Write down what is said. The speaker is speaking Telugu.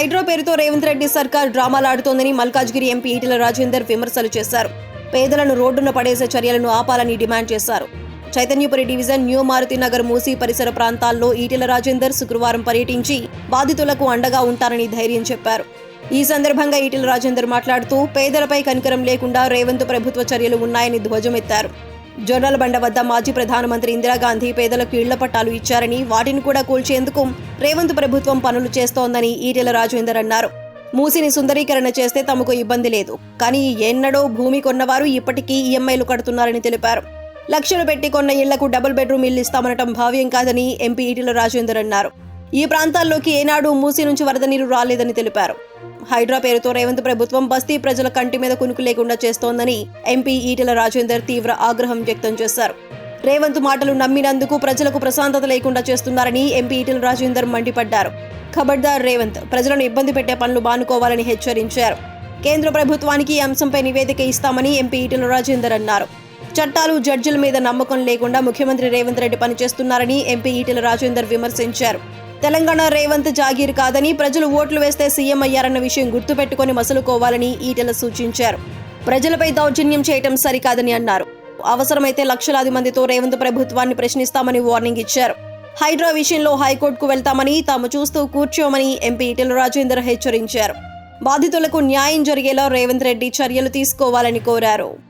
హైడ్రో పేరుతో రేవంత్ రెడ్డి సర్కార్ డ్రామాలాడుతోందని మల్కాజ్గిరి ఎంపీ ఈటెల రాజేందర్ విమర్శలు చేశారు. పేదలను రోడ్డున పడేసే చర్యలను ఆపాలని డిమాండ్ చేశారు. చైతన్యపురి డివిజన్ న్యూ మారుతి నగర్ మూసీ పరిసర ప్రాంతాల్లో ఈటెల రాజేందర్ శుక్రవారం పర్యటించి బాధితులకు అండగా ఉంటారని ధైర్యం చెప్పారు. ఈ సందర్భంగా ఈటెల రాజేందర్ మాట్లాడుతూ పేదలపై కనికరం లేకుండా రేవంత్ ప్రభుత్వ చర్యలు ఉన్నాయని ధ్వజమెత్తారు. జొన్నల బండ వద్ద మాజీ ప్రధానమంత్రి ఇందిరాగాంధీ పేదలకు ఇళ్ళ పట్టాలు ఇచ్చారని వాటిని కూడా కూల్చేందుకు రేవంత్ ప్రభుత్వం పనులు చేస్తోందని ఈటెల రాజేందర్ అన్నారు. మూసిని సుందరీకరణ చేస్తే తమకు ఇబ్బంది లేదు. కానీ ఎన్నడో భూమి కొన్నవారు ఇప్పటికీ ఈఎంఐలు కడుతున్నారని తెలిపారు. లక్షలు పెట్టి కొన్న ఇళ్ళకు డబుల్ బెడ్రూమ్ ఇల్లు ఇస్తామనటం భావ్యం కాదని ఎంపీ ఈటెల రాజేందర్ అన్నారు. ఈ ప్రాంతాల్లోకి ఏనాడు మూసి నుంచి వరద నీరు రాలేదని తెలిపారు. హైడ్రా పేరుతో రేవంత్ ప్రభుత్వం బస్తీ ప్రజల కంటి మీద కునుకు లేకుండా చేస్తోందని ఎంపీ ఈటెల రాజేందర్ తీవ్ర ఆగ్రహం వ్యక్తం చేశారు. రేవంత్ మాటలు నమ్మినందుకు ప్రజలకు ప్రశాంతత లేకుండా చేస్తున్నారని ఎంపీ ఈటెల రాజేందర్ మండిపడ్డారు. ఖబర్దార్ రేవంత్ ప్రజలను ఇబ్బంది పెట్టే పనులు బానుకోవాలని హెచ్చరించారు. కేంద్ర ప్రభుత్వానికి ఈ అంశంపై నివేదిక ఇస్తామని ఎంపీ ఈటెల రాజేందర్ అన్నారు. చట్టాలు జడ్జిల మీద నమ్మకం లేకుండా ముఖ్యమంత్రి రేవంత్ రెడ్డి పనిచేస్తున్నారని ఎంపీ ఈటెల రాజేందర్ విమర్శించారు. తెలంగాణ రేవంత్ జాగీర్ కాదని ప్రజలు ఓట్లు వేస్తే సీఎం అయ్యారన్న విషయం గుర్తుపెట్టుకుని మసులుకోవాలని ఈటెల సూచించారు. ప్రజలపై దౌర్జన్యం చేయటం సరికాదని అన్నారు. అవసరమైతే లక్షలాది మందితో రేవంత్ ప్రభుత్వాన్ని ప్రశ్నిస్తామని వార్నింగ్ ఇచ్చారు. హైడ్రా విషయంలో హైకోర్టుకు వెళ్తామని తాము చూస్తూ కూర్చోమని ఎంపీ ఈటెల రాజేందర్ హెచ్చరించారు. బాధితులకు న్యాయం జరిగేలా రేవంత్ రెడ్డి చర్యలు తీసుకోవాలని కోరారు.